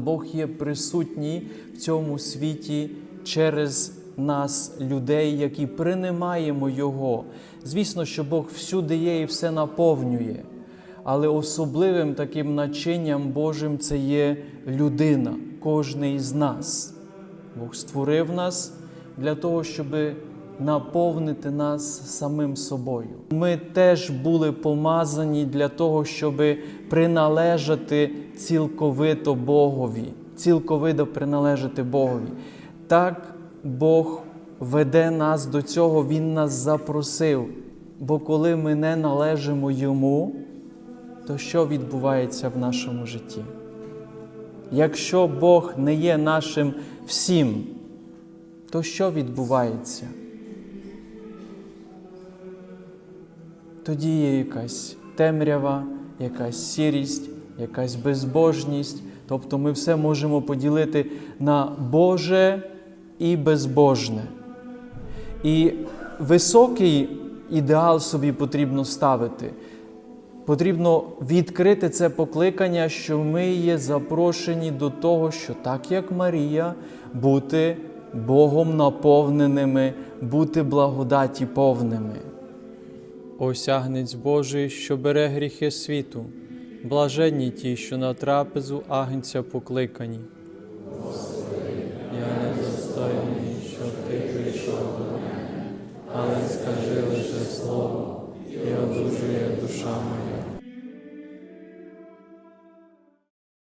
Бог є присутній в цьому світі через нас, людей, які приймаємо Його. Звісно, що Бог всюди є і все наповнює. Але особливим таким начинням Божим це є людина, кожний з нас. Бог створив нас для того, щоб наповнити нас самим собою. Ми теж були помазані для того, щоб приналежати цілковито Богові, цілковито приналежати Богові. Так Бог веде нас до цього, Він нас запросив. Бо коли ми не належимо Йому, то що відбувається в нашому житті? Якщо Бог не є нашим всім, то що відбувається? Тоді є якась темрява, якась сірість, якась безбожність. Тобто ми все можемо поділити на Боже і безбожне. І високий ідеал собі потрібно ставити. Потрібно відкрити це покликання, що ми є запрошені до того, що так як Марія, бути Богом наповненими, бути благодаті повними. Ось агнець Божий, що бере гріхи світу, блаженні ті, що на трапезу агнця покликані. Я не достойний, ти прийшов але скажи лише слово, і одужує душа моя.